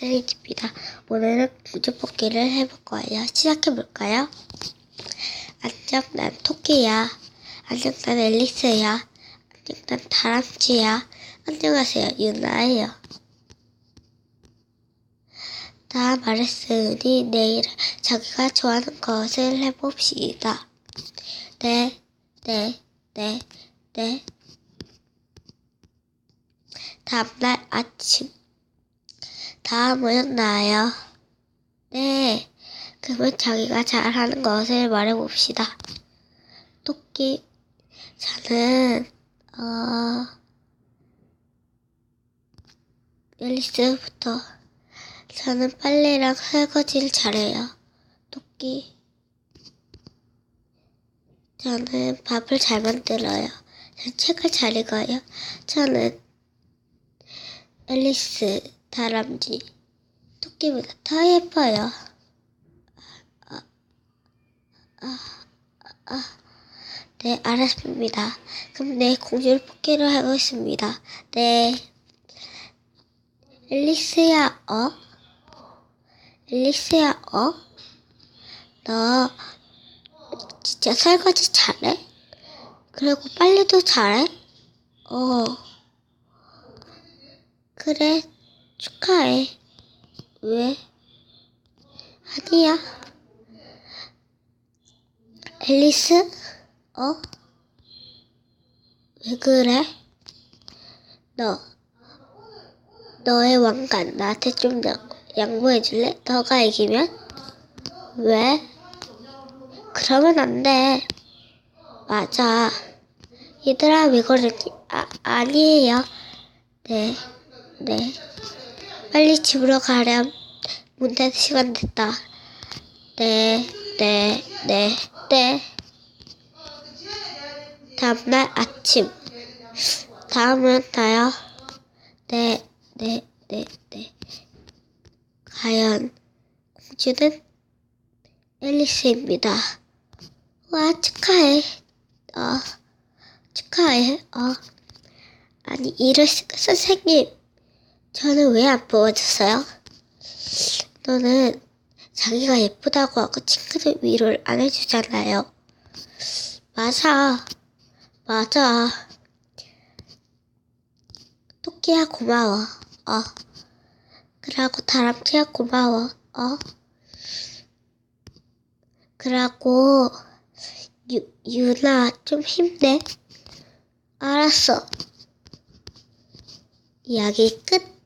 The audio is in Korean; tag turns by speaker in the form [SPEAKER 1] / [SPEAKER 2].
[SPEAKER 1] 셀리입니다. 오늘은 우주 뽑기를 해볼 거예요. 시작해볼까요? 안녕, 난 토끼야. 안녕, 난 앨리스야. 안녕, 난 다람쥐야. 안녕하세요, 유나예요. 다 말했으니 내일 자기가 좋아하는 것을 해봅시다. 네, 네, 네, 네. 다음날 아침. 다 모였나요? 네. 그러면 자기가 잘하는 것을 말해봅시다. 토끼, 저는, 어, 앨리스부터. 저는 빨래랑 설거지를 잘해요. 토끼. 저는 밥을 잘 만들어요. 전 책을 잘 읽어요. 저는 앨리스, 다람쥐, 토끼보다 더 예뻐요. 아, 아, 아, 네, 알았습니다. 그럼 내 공주를 뽑기로 하고 있습니다. 네. 앨리스야, 어? 앨리스야, 어? 너 진짜 설거지 잘해? 그리고 빨래도 잘해? 어. 그래, 축하해. 왜? 아니야. 앨리스? 어? 왜 그래? 너, 너의 왕관 나한테 좀 양, 양보해 줄래? 너가 이기면? 왜? 그러면 안 돼. 맞아. 얘들아, 왜 그러니? 아, 아니에요. 네, 네. 빨리 집으로 가렴. 문 닫을 시간 됐다. 네, 네, 네, 네. 다음날 아침. 다음은 나요. 네, 네, 네, 네. 과연 공주는 앨리스입니다. 와, 축하해. 어, 축하해. 어. 아니, 이럴 수가, 선생님. 저는 왜 안 뽑아줬어요? 너는 자기가 예쁘다고 하고 친구들 위로를 안 해주잖아요. 맞아. 맞아. 토끼야, 고마워. 어. 그러고 다람쥐야, 고마워. 어. 그러고, 유, 유나, 좀 힘내. 알았어. 이야기 끝.